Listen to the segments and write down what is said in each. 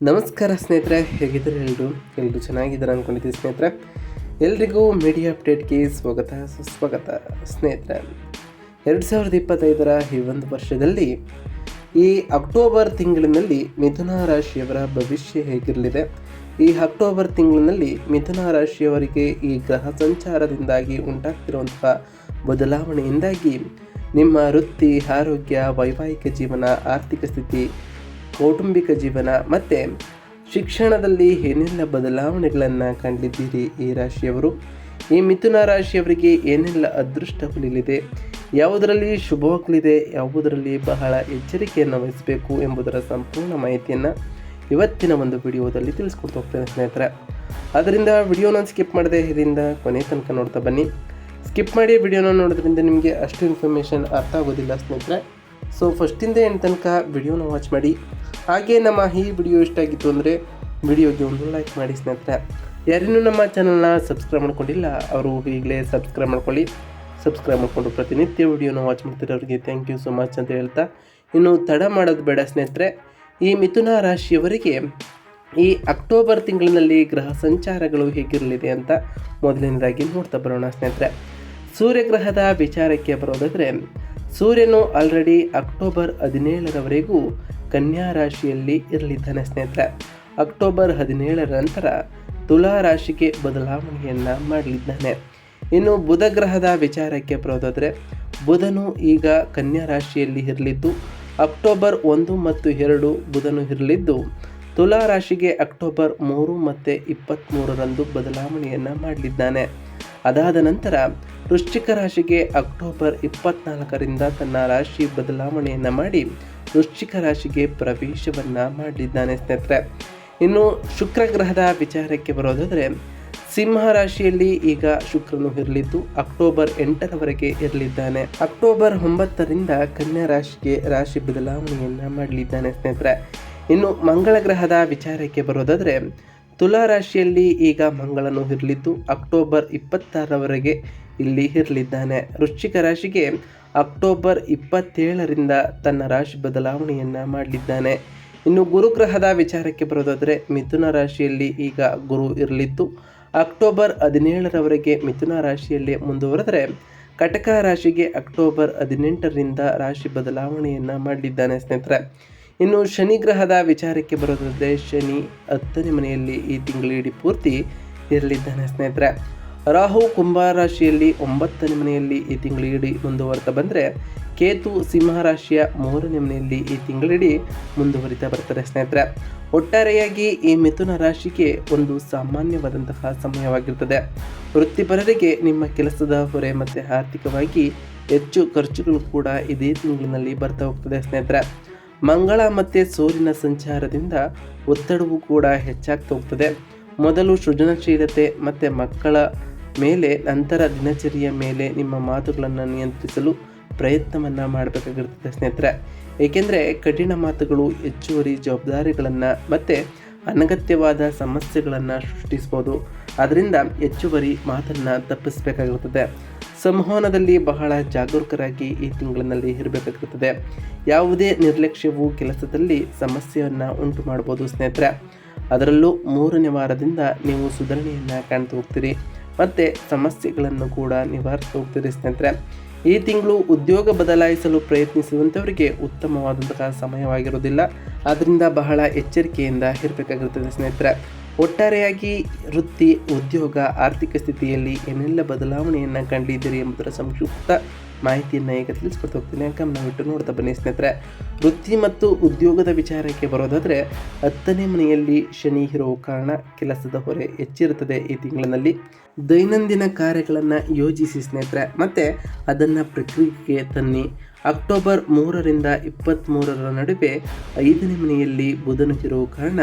ನಮಸ್ಕಾರ ಸ್ನೇಹಿತರೆ, ಹೇಗಿದ್ದಾರೆ ಎಲ್ಲರೂ ಎಲ್ಲರೂ ಚೆನ್ನಾಗಿದ್ದಾರೆ ಅಂದ್ಕೊಂಡಿದ್ದೀವಿ ಸ್ನೇಹಿತರೆ? ಎಲ್ರಿಗೂ ಮೀಡಿಯಾ ಅಪ್ಡೇಟ್ಗೆ ಸ್ವಾಗತ, ಸುಸ್ವಾಗತ ಸ್ನೇಹಿತರೆ. ಎರಡು ಸಾವಿರದ ಇಪ್ಪತ್ತೈದರ ಈ ಒಂದು ವರ್ಷದಲ್ಲಿ ಈ ಅಕ್ಟೋಬರ್ ತಿಂಗಳಿನಲ್ಲಿ ಮಿಥುನ ರಾಶಿಯವರ ಭವಿಷ್ಯ ಹೇಗಿರಲಿದೆ? ಈ ಅಕ್ಟೋಬರ್ ತಿಂಗಳಿನಲ್ಲಿ ಮಿಥುನ ರಾಶಿಯವರಿಗೆ ಈ ಗ್ರಹ ಸಂಚಾರದಿಂದಾಗಿ ಉಂಟಾಗ್ತಿರುವಂತಹ ಬದಲಾವಣೆಯಿಂದಾಗಿ ನಿಮ್ಮ ವೃತ್ತಿ, ಆರೋಗ್ಯ, ವೈವಾಹಿಕ ಜೀವನ, ಆರ್ಥಿಕ ಸ್ಥಿತಿ ಕೌಟುಂಬಿಕ ಜೀವನ ಮತ್ತು ಶಿಕ್ಷಣದಲ್ಲಿ ಏನೆಲ್ಲ ಬದಲಾವಣೆಗಳನ್ನು ಕಂಡಿದ್ದೀರಿ ಈ ರಾಶಿಯವರು? ಈ ಮಿಥುನ ರಾಶಿಯವರಿಗೆ ಏನೆಲ್ಲ ಅದೃಷ್ಟ ಹೊಲಿಲಿದೆ? ಯಾವುದರಲ್ಲಿ ಶುಭವಾಗಲಿದೆ ಯಾವುದರಲ್ಲಿ ಬಹಳ ಎಚ್ಚರಿಕೆಯನ್ನು ವಹಿಸಬೇಕು ಎಂಬುದರ ಸಂಪೂರ್ಣ ಮಾಹಿತಿಯನ್ನು ಇವತ್ತಿನ ಒಂದು ವಿಡಿಯೋದಲ್ಲಿ ತಿಳಿಸ್ಕೊಡ್ತಾ ಹೋಗ್ತೇನೆ ಸ್ನೇಹಿತರೆ. ಅದರಿಂದ ವಿಡಿಯೋನ ಸ್ಕಿಪ್ ಮಾಡದೆ ಇದರಿಂದ ಕೊನೆ ತನಕ ನೋಡ್ತಾ ಬನ್ನಿ. ಸ್ಕಿಪ್ ಮಾಡಿ ವಿಡಿಯೋನ ನೋಡೋದ್ರಿಂದ ನಿಮಗೆ ಅಷ್ಟು ಇನ್ಫಾರ್ಮೇಷನ್ ಅರ್ಥ ಆಗೋದಿಲ್ಲ ಸ್ನೇಹಿತರೆ. ಸೊ ಫಸ್ಟಿಂದ ಏನು ತನಕ ವಿಡಿಯೋನ ವಾಚ್ ಮಾಡಿ? ಹಾಗೆ ನಮ್ಮ ಈ ವಿಡಿಯೋ ಇಷ್ಟ ಆಗಿತ್ತು ಅಂದರೆ ವಿಡಿಯೋಗೆ ಒಂದು ಲೈಕ್ ಮಾಡಿ ಸ್ನೇಹಿತರೆ. ಯಾರಿನ್ನೂ ನಮ್ಮ ಚಾನಲ್ನ ಸಬ್ಸ್ಕ್ರೈಬ್ ಮಾಡ್ಕೊಂಡಿಲ್ಲ, ಅವರು ಈಗಲೇ ಸಬ್ಸ್ಕ್ರೈಬ್ ಮಾಡ್ಕೊಳ್ಳಿ. ಸಬ್ಸ್ಕ್ರೈಬ್ ಮಾಡಿಕೊಂಡು ಪ್ರತಿನಿತ್ಯ ವಿಡಿಯೋನ ವಾಚ್ ಮಾಡ್ತಿರೋರಿಗೆ ಥ್ಯಾಂಕ್ ಯು ಸೊ ಮಚ್ ಅಂತ ಹೇಳ್ತಾ. ಇನ್ನು ತಡ ಮಾಡೋದು ಬೇಡ ಸ್ನೇಹಿತರೆ. ಈ ಮಿಥುನ ರಾಶಿಯವರಿಗೆ ಈ ಅಕ್ಟೋಬರ್ ತಿಂಗಳಿನಲ್ಲಿ ಗ್ರಹ ಸಂಚಾರಗಳು ಹೇಗಿರಲಿದೆ ಅಂತ ಮೊದಲನೇದಾಗಿ ನೋಡ್ತಾ ಬರೋಣ ಸ್ನೇಹಿತರೆ. ಸೂರ್ಯಗ್ರಹದ ವಿಚಾರಕ್ಕೆ ಬರೋದಾದರೆ, ಸೂರ್ಯನು ಆಲ್ರೆಡಿ ಅಕ್ಟೋಬರ್ ಹದಿನೇಳರವರೆಗೂ ಕನ್ಯಾ ರಾಶಿಯಲ್ಲಿ ಇರಲಿದ್ದಾನೆ ಸ್ನೇಹಿತರೆ. ಅಕ್ಟೋಬರ್ ಹದಿನೇಳರ ನಂತರ ತುಲಾ ರಾಶಿಗೆ ಬದಲಾವಣೆಯನ್ನು ಮಾಡಲಿದ್ದಾನೆ. ಇನ್ನು ಬುಧ ಗ್ರಹದ ವಿಚಾರಕ್ಕೆ ಬರೋದಾದರೆ, ಬುಧನು ಈಗ ಕನ್ಯಾ ರಾಶಿಯಲ್ಲಿ ಇರಲಿದ್ದು, ಅಕ್ಟೋಬರ್ ಒಂದು ಮತ್ತು ಎರಡು ಬುಧನು ಇರಲಿದ್ದು, ತುಲಾ ರಾಶಿಗೆ ಅಕ್ಟೋಬರ್ ಮೂರು ಮತ್ತು ಇಪ್ಪತ್ತ್ಮೂರರಂದು ಬದಲಾವಣೆಯನ್ನು ಮಾಡಲಿದ್ದಾನೆ. ಅದಾದ ನಂತರ ವೃಶ್ಚಿಕ ರಾಶಿಗೆ ಅಕ್ಟೋಬರ್ ಇಪ್ಪತ್ನಾಲ್ಕರಿಂದ ತನ್ನ ರಾಶಿ ಬದಲಾವಣೆಯನ್ನು ಮಾಡಿ ವೃಶ್ಚಿಕ ರಾಶಿಗೆ ಪ್ರವೇಶವನ್ನು ಮಾಡಿದ್ದಾನೆ ಸ್ನೇಹಿತರೆ. ಇನ್ನು ಶುಕ್ರ ಗ್ರಹದ ವಿಚಾರಕ್ಕೆ ಬರೋದಾದರೆ, ಸಿಂಹ ರಾಶಿಯಲ್ಲಿ ಈಗ ಶುಕ್ರನು ಇರಲಿದ್ದು ಅಕ್ಟೋಬರ್ ಎಂಟರವರೆಗೆ ಇರಲಿದ್ದಾನೆ. ಅಕ್ಟೋಬರ್ ಒಂಬತ್ತರಿಂದ ಕನ್ಯಾ ರಾಶಿಗೆ ರಾಶಿ ಬದಲಾವಣೆಯನ್ನು ಮಾಡಲಿದ್ದಾನೆ ಸ್ನೇಹಿತರೆ. ಇನ್ನು ಮಂಗಳ ಗ್ರಹದ ವಿಚಾರಕ್ಕೆ ಬರೋದಾದರೆ ತುಲಾ ರಾಶಿಯಲ್ಲಿ ಈಗ ಮಂಗಳನು ಇರಲಿದ್ದು ಅಕ್ಟೋಬರ್ ಇಪ್ಪತ್ತಾರರವರೆಗೆ ಇಲ್ಲಿ ಇರಲಿದ್ದಾನೆ. ವೃಶ್ಚಿಕ ರಾಶಿಗೆ ಅಕ್ಟೋಬರ್ ಇಪ್ಪತ್ತೇಳರಿಂದ ತನ್ನ ರಾಶಿ ಬದಲಾವಣೆಯನ್ನು ಮಾಡಲಿದ್ದಾನೆ. ಇನ್ನು ಗುರುಗ್ರಹದ ವಿಚಾರಕ್ಕೆ ಬರೋದಾದರೆ ಮಿಥುನ ರಾಶಿಯಲ್ಲಿ ಈಗ ಗುರು ಇರಲಿದ್ದು ಅಕ್ಟೋಬರ್ ಹದಿನೇಳರವರೆಗೆ ಮಿಥುನ ರಾಶಿಯಲ್ಲಿ ಮುಂದುವರೆದರೆ ಕಟಕ ರಾಶಿಗೆ ಅಕ್ಟೋಬರ್ ಹದಿನೆಂಟರಿಂದ ರಾಶಿ ಬದಲಾವಣೆಯನ್ನು ಮಾಡಲಿದ್ದಾನೆ ಸ್ನೇಹಿತರೆ. ಇನ್ನು ಶನಿ ಗ್ರಹದ ವಿಚಾರಕ್ಕೆ ಬರೋದಾದರೆ ಶನಿ ಹತ್ತನೇ ಮನೆಯಲ್ಲಿ ಈ ತಿಂಗಳಿಡೀ ಪೂರ್ತಿ ಇರಲಿದ್ದಾನೆ ಸ್ನೇಹಿತರೆ. ರಾಹು ಕುಂಭ ರಾಶಿಯಲ್ಲಿ ಒಂಬತ್ತನೇ ಮನೆಯಲ್ಲಿ ಈ ತಿಂಗಳಿಡೀ ಮುಂದುವರಿತಾ ಬಂದರೆ ಕೇತು ಸಿಂಹ ರಾಶಿಯ ಮೂರನೇ ಮನೆಯಲ್ಲಿ ಈ ತಿಂಗಳಿಡೀ ಮುಂದುವರಿತಾ ಬರ್ತಾರೆ ಸ್ನೇಹಿತರೆ. ಒಟ್ಟಾರೆಯಾಗಿ ಈ ಮಿಥುನ ರಾಶಿಗೆ ಒಂದು ಸಾಮಾನ್ಯವಾದಂತಹ ಸಮಯವಾಗಿರ್ತದೆ. ವೃತ್ತಿಪರರಿಗೆ ನಿಮ್ಮ ಕೆಲಸದ ಹೊರೆ ಮತ್ತು ಆರ್ಥಿಕವಾಗಿ ಹೆಚ್ಚು ಖರ್ಚುಗಳು ಕೂಡ ಇದೇ ತಿಂಗಳಿನಲ್ಲಿ ಬರ್ತಾ ಹೋಗ್ತದೆ ಸ್ನೇಹಿತರೆ. ಮಂಗಳ ಮತ್ತು ಸೂರ್ಯನ ಸಂಚಾರದಿಂದ ಒತ್ತಡವು ಕೂಡ ಹೆಚ್ಚಾಗ್ತಾ ಹೋಗ್ತದೆ. ಮೊದಲು ಸೃಜನಶೀಲತೆ ಮತ್ತು ಮಕ್ಕಳ ಮೇಲೆ, ನಂತರ ದಿನಚರಿಯ ಮೇಲೆ ನಿಮ್ಮ ಮಾತುಗಳನ್ನು ನಿಯಂತ್ರಿಸಲು ಪ್ರಯತ್ನವನ್ನು ಮಾಡಬೇಕಾಗಿರ್ತದೆ ಸ್ನೇಹಿತರೆ. ಏಕೆಂದರೆ ಕಠಿಣ ಮಾತುಗಳು ಹೆಚ್ಚುವರಿ ಜವಾಬ್ದಾರಿಗಳನ್ನು ಮತ್ತು ಅನಗತ್ಯವಾದ ಸಮಸ್ಯೆಗಳನ್ನು ಸೃಷ್ಟಿಸ್ಬೋದು. ಅದರಿಂದ ಹೆಚ್ಚುವರಿ ಮಾತನ್ನು ತಪ್ಪಿಸಬೇಕಾಗಿರುತ್ತದೆ ಸಂವಹನದಲ್ಲಿ ಬಹಳ ಜಾಗರೂಕರಾಗಿ ಈ ತಿಂಗಳಿನಲ್ಲಿ ಇರಬೇಕಾಗಿರುತ್ತದೆ. ಯಾವುದೇ ನಿರ್ಲಕ್ಷ್ಯವು ಕೆಲಸದಲ್ಲಿ ಸಮಸ್ಯೆಯನ್ನು ಉಂಟು ಮಾಡ್ಬೋದು ಸ್ನೇಹಿತರೆ. ಅದರಲ್ಲೂ ಮೂರನೇ ವಾರದಿಂದ ನೀವು ಸುಧಾರಣೆಯನ್ನು ಕಾಣ್ತಾ ಹೋಗ್ತೀರಿ. ಮತ್ತು ಸಮಸ್ಯೆಗಳನ್ನು ಕೂಡ ನಿವಾರಿಸ್ತಾ ಹೋಗ್ತೀರಿ ಸ್ನೇಹಿತರೆ. ಈ ತಿಂಗಳು ಉದ್ಯೋಗ ಬದಲಾಯಿಸಲು ಪ್ರಯತ್ನಿಸುವಂಥವರಿಗೆ ಉತ್ತಮವಾದಂತಹ ಸಮಯವಾಗಿರೋದಿಲ್ಲ ಆದ್ದರಿಂದ ಬಹಳ ಎಚ್ಚರಿಕೆಯಿಂದ ಇರಬೇಕಾಗಿರುತ್ತದೆ ಸ್ನೇಹಿತರೆ. ಒಟ್ಟಾರೆಯಾಗಿ ವೃತ್ತಿ, ಉದ್ಯೋಗ, ಆರ್ಥಿಕ ಸ್ಥಿತಿಯಲ್ಲಿ ಏನೆಲ್ಲ ಬದಲಾವಣೆಯನ್ನು ಕಂಡಿದ್ದೀರಿ ಎಂಬುದರ ಸಂಕ್ಷಿಪ್ತ ಮಾಹಿತಿಯನ್ನು ಈಗ ತಿಳಿಸ್ಕೊಡ್ತಾ ಹೋಗ್ತೀನಿ. ಗಮನವಿಟ್ಟು ನೋಡ್ತಾ ಬನ್ನಿ ಸ್ನೇಹಿತರೆ. ವೃತ್ತಿ ಮತ್ತು ಉದ್ಯೋಗದ ವಿಚಾರಕ್ಕೆ ಬರೋದಾದರೆ ಹತ್ತನೇ ಮನೆಯಲ್ಲಿ ಶನಿ ಇರೋ ಕಾರಣ ಕೆಲಸದ ಹೊರೆ ಹೆಚ್ಚಿರುತ್ತದೆ ಈ ತಿಂಗಳಿನಲ್ಲಿ. ದೈನಂದಿನ ಕಾರ್ಯಗಳನ್ನು ಯೋಜಿಸಿ ಸ್ನೇಹಿತರೆ. ಮತ್ತು ಅದನ್ನು ಪ್ರಕ್ರಿಯೆಗೆ ತನ್ನಿ. ಅಕ್ಟೋಬರ್ ಮೂರರಿಂದ ಇಪ್ಪತ್ತ್ಮೂರರ ನಡುವೆ ಐದನೇ ಮನೆಯಲ್ಲಿ ಬುಧನು ಇರುವ ಕಾರಣ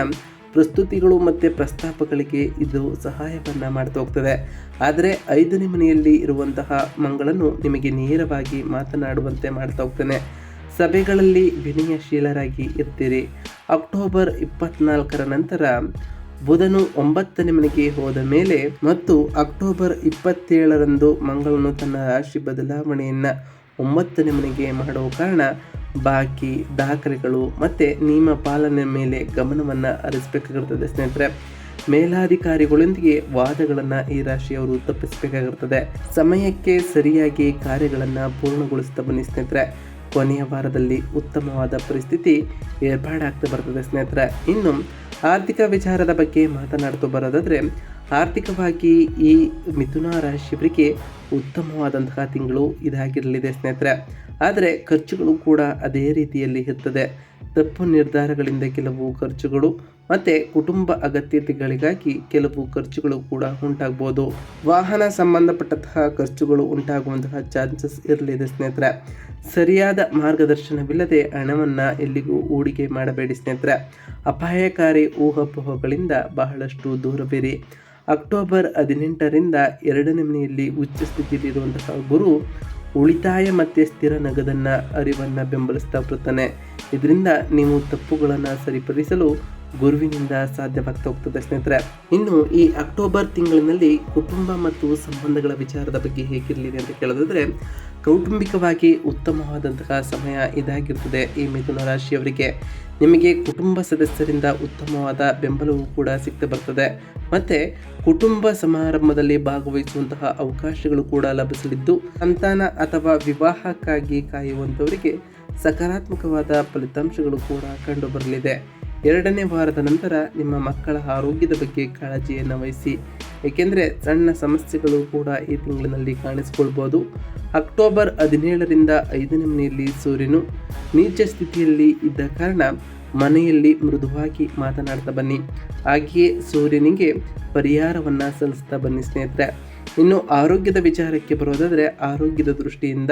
ಪ್ರಸ್ತುತಿಗಳು ಮತ್ತು ಪ್ರಸ್ತಾಪಗಳಿಗೆ ಇದು ಸಹಾಯವನ್ನು ಮಾಡ್ತಾ ಹೋಗ್ತದೆ. ಆದರೆ ಐದನೇ ಮನೆಯಲ್ಲಿ ಇರುವಂತಹ ಮಂಗಳನ್ನು ನಿಮಗೆ ನೇರವಾಗಿ ಮಾತನಾಡುವಂತೆ ಮಾಡ್ತಾ ಹೋಗ್ತಾನೆ. ಸಭೆಗಳಲ್ಲಿ ವಿನಯಶೀಲರಾಗಿ ಇರ್ತೀರಿ. ಅಕ್ಟೋಬರ್ ಇಪ್ಪತ್ನಾಲ್ಕರ ನಂತರ ಬುಧನು ಒಂಬತ್ತನೇ ಮನೆಗೆ ಹೋದ ಮೇಲೆ ಮತ್ತು ಅಕ್ಟೋಬರ್ ಇಪ್ಪತ್ತೇಳರಂದು ಮಂಗಳನು ತನ್ನ ರಾಶಿ ಬದಲಾವಣೆಯನ್ನು ಒಂಬತ್ತನೇ ಮನೆಗೆ ಮಾಡುವ ಕಾರಣ ಬಾಕಿ ದಾಖಲೆಗಳು ಮತ್ತು ನಿಯಮ ಪಾಲನೆ ಮೇಲೆ ಗಮನವನ್ನು ಹರಿಸಬೇಕಾಗಿರ್ತದೆ ಸ್ನೇಹಿತರೆ. ಮೇಲಾಧಿಕಾರಿಗಳೊಂದಿಗೆ ವಾದಗಳನ್ನು ಈ ರಾಶಿಯವರು ತಪ್ಪಿಸಬೇಕಾಗಿರ್ತದೆ. ಸಮಯಕ್ಕೆ ಸರಿಯಾಗಿ ಕಾರ್ಯಗಳನ್ನು ಪೂರ್ಣಗೊಳಿಸ್ತಾ ಬನ್ನಿ ಸ್ನೇಹಿತರೆ. ಕೊನೆಯ ವಾರದಲ್ಲಿ ಉತ್ತಮವಾದ ಪರಿಸ್ಥಿತಿ ಏರ್ಪಾಡಾಗ್ತಾ ಬರ್ತದೆ ಸ್ನೇಹಿತರೆ. ಇನ್ನು ಆರ್ಥಿಕ ವಿಚಾರದ ಬಗ್ಗೆ ಮಾತನಾಡ್ತಾ ಬರೋದಾದರೆ, ಆರ್ಥಿಕವಾಗಿ ಈ ಮಿಥುನ ರಾಶಿಯವರಿಗೆ ಉತ್ತಮವಾದಂತಹ ತಿಂಗಳು ಇದಾಗಿರಲಿದೆ ಸ್ನೇಹಿತರೆ. ಆದರೆ ಖರ್ಚುಗಳು ಕೂಡ ಅದೇ ರೀತಿಯಲ್ಲಿ ಇರ್ತದೆ. ತಪ್ಪು ನಿರ್ಧಾರಗಳಿಂದ ಕೆಲವು ಖರ್ಚುಗಳು ಮತ್ತು ಕುಟುಂಬ ಅಗತ್ಯತೆಗಳಿಗಾಗಿ ಕೆಲವು ಖರ್ಚುಗಳು ಕೂಡ ಉಂಟಾಗ್ಬೋದು. ವಾಹನ ಸಂಬಂಧಪಟ್ಟಂತಹ ಖರ್ಚುಗಳು ಉಂಟಾಗುವಂತಹ ಚಾನ್ಸಸ್ ಇರಲಿದೆ ಸ್ನೇಹಿತರೆ. ಸರಿಯಾದ ಮಾರ್ಗದರ್ಶನವಿಲ್ಲದೆ ಹಣವನ್ನು ಎಲ್ಲಿಗೂ ಹೂಡಿಕೆ ಮಾಡಬೇಡಿ ಸ್ನೇಹಿತರೆ. ಅಪಾಯಕಾರಿ ಊಹಾಪೋಹಗಳಿಂದ ಬಹಳಷ್ಟು ದೂರವಿರಿ. ಅಕ್ಟೋಬರ್ ಹದಿನೆಂಟರಿಂದ ಎರಡನೇ ಮನೆಯಲ್ಲಿ ಉಚ್ಚ ಸ್ಥಿತಿಯಲ್ಲಿರುವಂತಹ ಗುರು ಉಳಿತಾಯ ಮತ್ತು ಸ್ಥಿರ ನಗದನ್ನು, ಅರಿವನ್ನು ಬೆಂಬಲಿಸ್ತಾ ಬರುತ್ತಾನೆ. ಇದರಿಂದ ನೀವು ತಪ್ಪುಗಳನ್ನು ಸರಿಪಡಿಸಲು ಗುರುವಿನಿಂದ ಸಾಧ್ಯವಾಗ್ತಾ ಹೋಗ್ತದೆ ಸ್ನೇಹಿತರೆ. ಇನ್ನು ಈ ಅಕ್ಟೋಬರ್ ತಿಂಗಳಿನಲ್ಲಿ ಕುಟುಂಬ ಮತ್ತು ಸಂಬಂಧಗಳ ವಿಚಾರದ ಬಗ್ಗೆ ಹೇಗಿರಲಿದೆ ಅಂತ ಕೇಳೋದಾದ್ರೆ, ಕೌಟುಂಬಿಕವಾಗಿ ಉತ್ತಮವಾದಂತಹ ಸಮಯ ಇದಾಗಿರ್ತದೆ ಈ ಮಿಥುನ ರಾಶಿಯವರಿಗೆ. ನಿಮಗೆ ಕುಟುಂಬ ಸದಸ್ಯರಿಂದ ಉತ್ತಮವಾದ ಬೆಂಬಲವೂ ಕೂಡ ಸಿಗ್ತಾ ಬರ್ತದೆ. ಮತ್ತು ಕುಟುಂಬ ಸಮಾರಂಭದಲ್ಲಿ ಭಾಗವಹಿಸುವಂತಹ ಅವಕಾಶಗಳು ಕೂಡ ಲಭಿಸಲಿದ್ದು, ಸಂತಾನ ಅಥವಾ ವಿವಾಹಕ್ಕಾಗಿ ಕಾಯುವಂಥವರಿಗೆ ಸಕಾರಾತ್ಮಕವಾದ ಫಲಿತಾಂಶಗಳು ಕೂಡ ಕಂಡುಬರಲಿದೆ ಎರಡನೇ ವಾರದ ನಂತರ ನಿಮ್ಮ ಮಕ್ಕಳ ಆರೋಗ್ಯದ ಬಗ್ಗೆ ಕಾಳಜಿಯನ್ನು ವಹಿಸಿ. ಏಕೆಂದರೆ ಸಣ್ಣ ಸಮಸ್ಯೆಗಳು ಕೂಡ ಈ ತಿಂಗಳಿನಲ್ಲಿ ಕಾಣಿಸಿಕೊಳ್ಬೋದು. ಅಕ್ಟೋಬರ್ ಹದಿನೇಳರಿಂದ ಐದನೇ ಮನೆಯಲ್ಲಿ ಸೂರ್ಯನು ನೀಚ ಸ್ಥಿತಿಯಲ್ಲಿ ಇದ್ದ ಕಾರಣ ಮನೆಯಲ್ಲಿ ಮೃದುವಾಗಿ ಮಾತನಾಡ್ತಾ ಬನ್ನಿ. ಹಾಗೆಯೇ ಸೂರ್ಯನಿಗೆ ಪರಿಹಾರವನ್ನು ಸಲ್ಲಿಸ್ತಾ ಬನ್ನಿ ಸ್ನೇಹಿತರೆ. ಇನ್ನು ಆರೋಗ್ಯದ ವಿಚಾರಕ್ಕೆ ಬರೋದಾದರೆ ಆರೋಗ್ಯದ ದೃಷ್ಟಿಯಿಂದ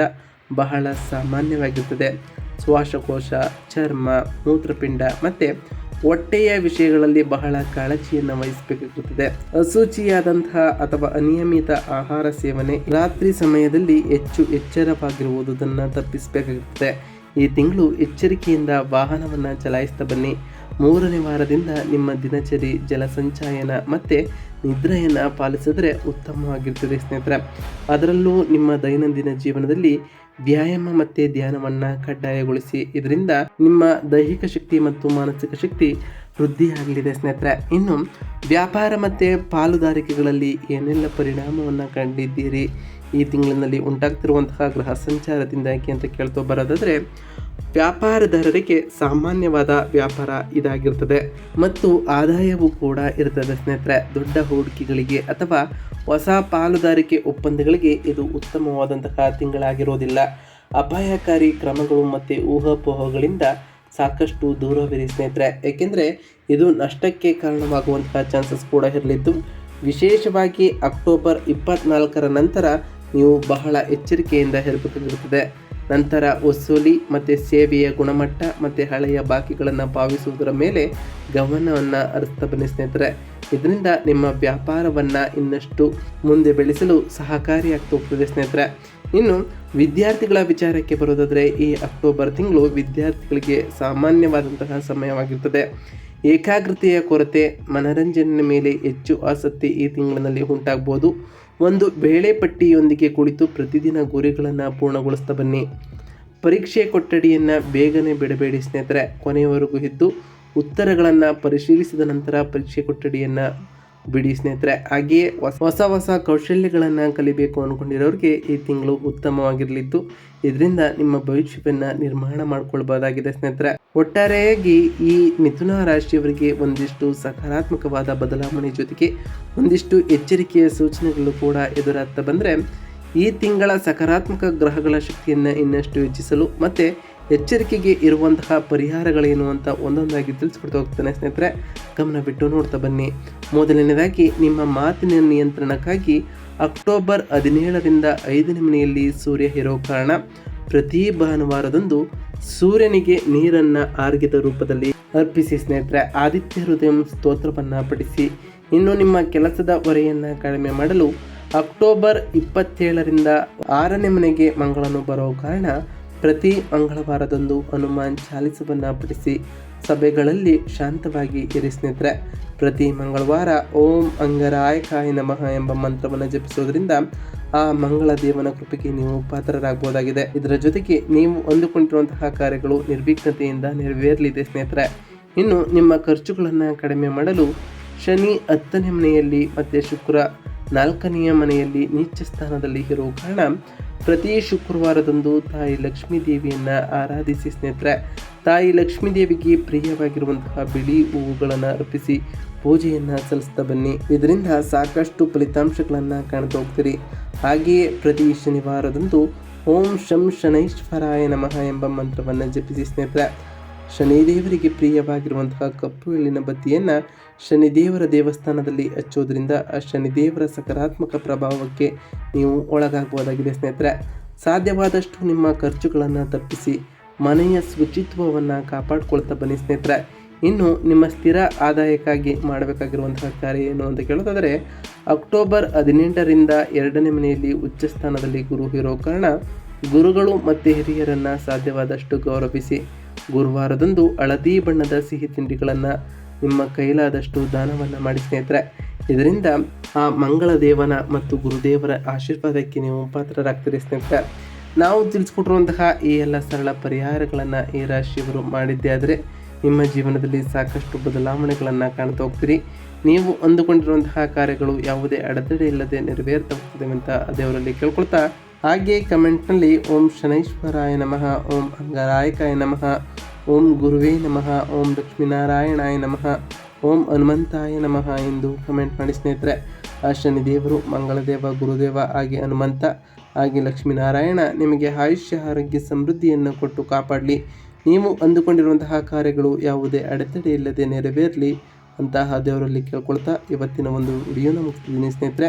ಬಹಳ ಸಾಮಾನ್ಯವಾಗಿರ್ತದೆ. ಶ್ವಾಸಕೋಶ, ಚರ್ಮ, ಮೂತ್ರಪಿಂಡ ಮತ್ತು ಹೊಟ್ಟೆಯ ವಿಷಯಗಳಲ್ಲಿ ಬಹಳ ಕಾಳಜಿಯನ್ನು ವಹಿಸಬೇಕಾಗುತ್ತದೆ. ಅಸೂಚಿಯಾದಂತಹ ಅಥವಾ ಅನಿಯಮಿತ ಆಹಾರ ಸೇವನೆ ರಾತ್ರಿ ಸಮಯದಲ್ಲಿ ಹೆಚ್ಚು ಎಚ್ಚರವಾಗಿರುವುದನ್ನು ತಪ್ಪಿಸಬೇಕಾಗುತ್ತದೆ. ಈ ತಿಂಗಳು ಎಚ್ಚರಿಕೆಯಿಂದ ವಾಹನವನ್ನು ಚಲಾಯಿಸ್ತಾ ಬನ್ನಿ. ಮೂರನೇ ವಾರದಿಂದ ನಿಮ್ಮ ದಿನಚರಿ ಜಲಸಂಚಯನ ಮತ್ತು ನಿದ್ರೆಯನ್ನು ಪಾಲಿಸಿದ್ರೆ ಉತ್ತಮವಾಗಿರ್ತದೆ ಸ್ನೇಹಿತರೆ. ಅದರಲ್ಲೂ ನಿಮ್ಮ ದೈನಂದಿನ ಜೀವನದಲ್ಲಿ ವ್ಯಾಯಾಮ ಮತ್ತು ಧ್ಯಾನವನ್ನು ಕಡ್ಡಾಯಗೊಳಿಸಿ, ಇದರಿಂದ ನಿಮ್ಮ ದೈಹಿಕ ಶಕ್ತಿ ಮತ್ತು ಮಾನಸಿಕ ಶಕ್ತಿ ವೃದ್ಧಿಯಾಗಲಿದೆ ಸ್ನೇಹಿತರೆ. ಇನ್ನು ವ್ಯಾಪಾರ ಮತ್ತು ಪಾಲುದಾರಿಕೆಗಳಲ್ಲಿ ಏನೆಲ್ಲ ಪರಿಣಾಮವನ್ನು ಕಂಡಿದ್ದೀರಿ? ಈ ತಿಂಗಳಿನಲ್ಲಿ ಉಂಟಾಗ್ತಿರುವಂತಹ ಗ್ರಹ ಸಂಚಾರದಿಂದಾಗಿ ಅಂತ ಕೇಳ್ತಾ ಬರೋದಾದರೆ, ವ್ಯಾಪಾರದಾರರಿಗೆ ಸಾಮಾನ್ಯವಾದ ವ್ಯಾಪಾರ ಇದಾಗಿರ್ತದೆ. ಮತ್ತು ಆದಾಯವೂ ಕೂಡ ಇರ್ತದೆ ಸ್ನೇಹಿತರೆ. ದೊಡ್ಡ ಹೂಡಿಕೆಗಳಿಗೆ ಅಥವಾ ಹೊಸ ಪಾಲುದಾರಿಕೆ ಒಪ್ಪಂದಗಳಿಗೆ ಇದು ಉತ್ತಮವಾದಂತಹ ತಿಂಗಳಾಗಿರೋದಿಲ್ಲ. ಅಪಾಯಕಾರಿ ಕ್ರಮಗಳು ಮತ್ತು ಊಹಾಪೋಹಗಳಿಂದ ಸಾಕಷ್ಟು ದೂರವಿರಿ ಸ್ನೇಹಿತರೆ. ಏಕೆಂದರೆ ಇದು ನಷ್ಟಕ್ಕೆ ಕಾರಣವಾಗುವಂತಹ ಚಾನ್ಸಸ್ ಕೂಡ ಇರಲಿದ್ದು, ವಿಶೇಷವಾಗಿ ಅಕ್ಟೋಬರ್ ಇಪ್ಪತ್ನಾಲ್ಕರ ನಂತರ ನೀವು ಬಹಳ ಎಚ್ಚರಿಕೆಯಿಂದ ಇರಬೇಕಾಗಿರುತ್ತದೆ ನಂತರ ವಸೂಲಿ ಮತ್ತು ಸೇವೆಯ ಗುಣಮಟ್ಟ ಮತ್ತು ಹಳೆಯ ಬಾಕಿಗಳನ್ನು ಪಾವಿಸುವುದರ ಮೇಲೆ ಗಮನವನ್ನು ಹರಿಸ್ತಾ ಬನ್ನಿ ಸ್ನೇಹಿತರೆ. ಇದರಿಂದ ನಿಮ್ಮ ವ್ಯಾಪಾರವನ್ನು ಇನ್ನಷ್ಟು ಮುಂದೆ ಬೆಳೆಸಲು ಸಹಕಾರಿಯಾಗ್ತಾ ಹೋಗ್ತದೆ ಸ್ನೇಹಿತರೆ. ಇನ್ನು ವಿದ್ಯಾರ್ಥಿಗಳ ವಿಚಾರಕ್ಕೆ ಬರೋದಾದರೆ ಈ ಅಕ್ಟೋಬರ್ ತಿಂಗಳು ವಿದ್ಯಾರ್ಥಿಗಳಿಗೆ ಸಾಮಾನ್ಯವಾದಂತಹ ಸಮಯವಾಗಿರ್ತದೆ. ಏಕಾಗ್ರತೆಯ ಕೊರತೆ ಮನರಂಜನೆ ಮೇಲೆ ಹೆಚ್ಚು ಆಸಕ್ತಿ ಈ ತಿಂಗಳಿನಲ್ಲಿ ಉಂಟಾಗ್ಬೋದು. ಒಂದು ವೇಳೆಪಟ್ಟಿಯೊಂದಿಗೆ ಕುಳಿತು ಪ್ರತಿದಿನ ಗುರಿಗಳನ್ನು ಪೂರ್ಣಗೊಳಿಸ್ತಾ ಬನ್ನಿ. ಪರೀಕ್ಷೆ ಕೊಠಡಿಯನ್ನು ಬೇಗನೆ ಬಿಡಬೇಡಿ ಸ್ನೇಹಿತರೆ, ಕೊನೆಯವರೆಗೂ ಇದ್ದು ಉತ್ತರಗಳನ್ನು ಪರಿಶೀಲಿಸಿದ ನಂತರ ಪರೀಕ್ಷೆ ಕೊಠಡಿಯನ್ನು ಬಿಡಿ ಸ್ನೇಹಿತರೆ, ಹಾಗೆಯೇ ಹೊಸ ಹೊಸ ಕೌಶಲ್ಯಗಳನ್ನು ಕಲಿಬೇಕು ಅಂದ್ಕೊಂಡಿರೋರಿಗೆ ಈ ತಿಂಗಳು ಉತ್ತಮವಾಗಿರಲಿದ್ದು, ಇದರಿಂದ ನಿಮ್ಮ ಭವಿಷ್ಯವನ್ನು ನಿರ್ಮಾಣ ಮಾಡ್ಕೊಳ್ಬೋದಾಗಿದೆ ಸ್ನೇಹಿತರೆ. ಒಟ್ಟಾರೆಯಾಗಿ ಈ ಮಿಥುನ ರಾಶಿಯವರಿಗೆ ಒಂದಿಷ್ಟು ಸಕಾರಾತ್ಮಕವಾದ ಬದಲಾವಣೆ ಜೊತೆಗೆ ಒಂದಿಷ್ಟು ಎಚ್ಚರಿಕೆಯ ಸೂಚನೆಗಳು ಕೂಡ ಎದುರಾಗ್ತಾ ಬಂದರೆ, ಈ ತಿಂಗಳ ಸಕಾರಾತ್ಮಕ ಗ್ರಹಗಳ ಶಕ್ತಿಯನ್ನು ಇನ್ನಷ್ಟು ಹೆಚ್ಚಿಸಲು ಮತ್ತು ಎಚ್ಚರಿಕೆಗೆ ಇರುವಂತಹ ಪರಿಹಾರಗಳೇನು ಅಂತ ಒಂದೊಂದಾಗಿ ತಿಳಿಸ್ಕೊಡ್ತಾ ಹೋಗ್ತಾನೆ ಸ್ನೇಹಿತರೆ. ಗಮನ ಬಿಟ್ಟು ನೋಡ್ತಾ ಬನ್ನಿ. ಮೊದಲನೇದಾಗಿ, ನಿಮ್ಮ ಮಾತಿನ ನಿಯಂತ್ರಣಕ್ಕಾಗಿ ಅಕ್ಟೋಬರ್ ಹದಿನೇಳರಿಂದ ಐದನೇ ಮನೆಯಲ್ಲಿ ಸೂರ್ಯ ಇರೋ ಕಾರಣ ಪ್ರತಿ ಭಾನುವಾರದಂದು ಸೂರ್ಯನಿಗೆ ನೀರನ್ನು ಆರ್ಗಿದ ರೂಪದಲ್ಲಿ ಅರ್ಪಿಸಿ ಸ್ನೇಹಿತರೆ. ಆದಿತ್ಯ ಹೃದಯ ಸ್ತೋತ್ರವನ್ನು ಪಡಿಸಿ ಇನ್ನು ನಿಮ್ಮ ಕೆಲಸದ ಹೊರೆಯನ್ನು ಕಡಿಮೆ ಮಾಡಲು ಅಕ್ಟೋಬರ್ ಇಪ್ಪತ್ತೇಳರಿಂದ ಆರನೇ ಮನೆಗೆ ಮಂಗಳನು ಬರೋ ಕಾರಣ ಪ್ರತಿ ಮಂಗಳವಾರದಂದು ಹನುಮಾನ್ ಚಾಲಿಸವನ್ನು ಪಠಿಸಿ ಸಭೆಗಳಲ್ಲಿ ಶಾಂತವಾಗಿ ಇರಿ ಸ್ನೇಹಿತರೆ. ಪ್ರತಿ ಮಂಗಳವಾರ ಓಂ ಅಂಗರಾಯಕಾಯ ನಮಃ ಎಂಬ ಮಂತ್ರವನ್ನು ಜಪಿಸುವುದರಿಂದ ಆ ಮಂಗಳ ದೇವನ ಕೃಪೆಗೆ ನೀವು ಪಾತ್ರರಾಗಬಹುದಾಗಿದೆ. ಇದರ ಜೊತೆಗೆ ನೀವು ಅಂದುಕೊಂಡಿರುವಂತಹ ಕಾರ್ಯಗಳು ನಿರ್ವಿಘ್ನತೆಯಿಂದ ನೆರವೇರಲಿದೆ ಸ್ನೇಹಿತರೆ. ಇನ್ನು ನಿಮ್ಮ ಖರ್ಚುಗಳನ್ನು ಕಡಿಮೆ ಮಾಡಲು ಶನಿ ಹತ್ತನೇ ಮನೆಯಲ್ಲಿ ಮತ್ತು ಶುಕ್ರ ನಾಲ್ಕನೆಯ ಮನೆಯಲ್ಲಿ ನೀಚ ಸ್ಥಾನದಲ್ಲಿ ಇರುವ ಕಾರಣ ಪ್ರತಿ ಶುಕ್ರವಾರದಂದು ತಾಯಿ ಲಕ್ಷ್ಮೀ ದೇವಿಯನ್ನು ಆರಾಧಿಸಿ ಸ್ನೇಹಿತರೆ, ತಾಯಿ ಲಕ್ಷ್ಮೀ ದೇವಿಗೆ ಪ್ರಿಯವಾಗಿರುವಂತಹ ಬಿಳಿ ಹೂವುಗಳನ್ನು ಅರ್ಪಿಸಿ ಪೂಜೆಯನ್ನು ಸಲ್ಲಿಸ್ತಾ ಬನ್ನಿ. ಇದರಿಂದ ಸಾಕಷ್ಟು ಫಲಿತಾಂಶಗಳನ್ನು ಕಾಣ್ತಾ ಹೋಗ್ತೀರಿ. ಹಾಗೆಯೇ ಪ್ರತಿ ಶನಿವಾರದಂದು ಓಂ ಶಂ ಶನೈಶ್ವರಾಯ ನಮಃ ಎಂಬ ಮಂತ್ರವನ್ನು ಜಪಿಸಿ ಸ್ನೇಹಿತರೆ ಶನಿದೇವರಿಗೆ ಪ್ರಿಯವಾಗಿರುವಂತಹ ಕಪ್ಪು ಎಳ್ಳಿನ ಬತ್ತಿಯನ್ನು ಶನಿದೇವರ ದೇವಸ್ಥಾನದಲ್ಲಿ ಹಚ್ಚೋದ್ರಿಂದ ಆ ಶನಿದೇವರ ಸಕಾರಾತ್ಮಕ ಪ್ರಭಾವಕ್ಕೆ ನೀವು ಒಳಗಾಗುವುದಾಗಿದೆ ಸ್ನೇಹಿತರೆ. ಸಾಧ್ಯವಾದಷ್ಟು ನಿಮ್ಮ ಖರ್ಚುಗಳನ್ನು ತಪ್ಪಿಸಿ ಮನೆಯ ಶುಚಿತ್ವವನ್ನು ಕಾಪಾಡಿಕೊಳ್ತಾ ಬನ್ನಿ ಸ್ನೇಹಿತರೆ. ಇನ್ನು ನಿಮ್ಮ ಸ್ಥಿರ ಆದಾಯಕ್ಕಾಗಿ ಮಾಡಬೇಕಾಗಿರುವಂತಹ ಕಾರ್ಯ ಏನು ಅಂತ ಕೇಳೋದಾದರೆ, ಅಕ್ಟೋಬರ್ ಹದಿನೆಂಟರಿಂದ ಎರಡನೇ ಮನೆಯಲ್ಲಿ ಉಚ್ಚ ಸ್ಥಾನದಲ್ಲಿ ಗುರು ಇರೋ ಕಾರಣ ಗುರುಗಳು ಮತ್ತು ಹಿರಿಯರನ್ನು ಸಾಧ್ಯವಾದಷ್ಟು ಗೌರವಿಸಿ ಗುರುವಾರದಂದು ಹಳದಿ ಬಣ್ಣದ ಸಿಹಿ ತಿಂಡಿಗಳನ್ನು ನಿಮ್ಮ ಕೈಲಾದಷ್ಟು ದಾನವನ್ನು ಮಾಡಿ ಸ್ನೇಹಿತರೆ. ಇದರಿಂದ ಆ ಮಂಗಳ ದೇವನ ಮತ್ತು ಗುರುದೇವರ ಆಶೀರ್ವಾದಕ್ಕೆ ನೀವು ಪಾತ್ರರಾಗ್ತೀರಿ ಸ್ನೇಹಿತರೆ. ನಾವು ತಿಳಿಸ್ಕೊಟ್ಟಿರುವಂತಹ ಈ ಎಲ್ಲ ಸರಳ ಪರಿಹಾರಗಳನ್ನು ಈ ರಾಶಿಯವರು ಮಾಡಿದ್ದೇ ಆದರೆ ನಿಮ್ಮ ಜೀವನದಲ್ಲಿ ಸಾಕಷ್ಟು ಬದಲಾವಣೆಗಳನ್ನು ಕಾಣ್ತಾ ಹೋಗ್ತೀರಿ. ನೀವು ಅಂದುಕೊಂಡಿರುವಂತಹ ಕಾರ್ಯಗಳು ಯಾವುದೇ ಅಡೆತಡೆ ಇಲ್ಲದೆ ನೆರವೇರ್ತಾ ಹೋಗ್ತದೆ ಅಂತ ದೇವರಲ್ಲಿ ಕೇಳ್ಕೊಳ್ತಾ ಹಾಗೆ ಕಮೆಂಟ್ನಲ್ಲಿ ಓಂ ಶನೈಶ್ವರಾಯ ನಮಃ, ಓಂ ಅಂಗರಾಯಕಾಯ ನಮಃ, ಓಂ ಗುರುವೇ ನಮಃ, ಓಂ ಲಕ್ಷ್ಮೀನಾರಾಯಣಾಯ ನಮಃ, ಓಂ ಹನುಮಂತಾಯ ನಮಃ ಎಂದು ಕಮೆಂಟ್ ಮಾಡಿ ಸ್ನೇಹಿತರೆ. ಆ ಶನಿದೇವರು, ಮಂಗಳದೇವ, ಗುರುದೇವ ಹಾಗೆ ಹನುಮಂತ ಹಾಗೆ ಲಕ್ಷ್ಮೀನಾರಾಯಣ ನಿಮಗೆ ಆಯುಷ್ಯ, ಆರೋಗ್ಯ, ಸಮೃದ್ಧಿಯನ್ನು ಕೊಟ್ಟು ಕಾಪಾಡಲಿ. ನೀವು ಅಂದುಕೊಂಡಿರುವಂತಹ ಕಾರ್ಯಗಳು ಯಾವುದೇ ಅಡೆತಡೆ ಇಲ್ಲದೆ ನೆರವೇರಲಿ ಅಂತಹ ದೇವರಲ್ಲಿ ಕೇಳ್ಕೊಳ್ತಾ ಇವತ್ತಿನ ಒಂದು ವಿಡಿಯೋನ ಮುಗಿಸ್ತಿದ್ದೀನಿ ಸ್ನೇಹಿತರೆ.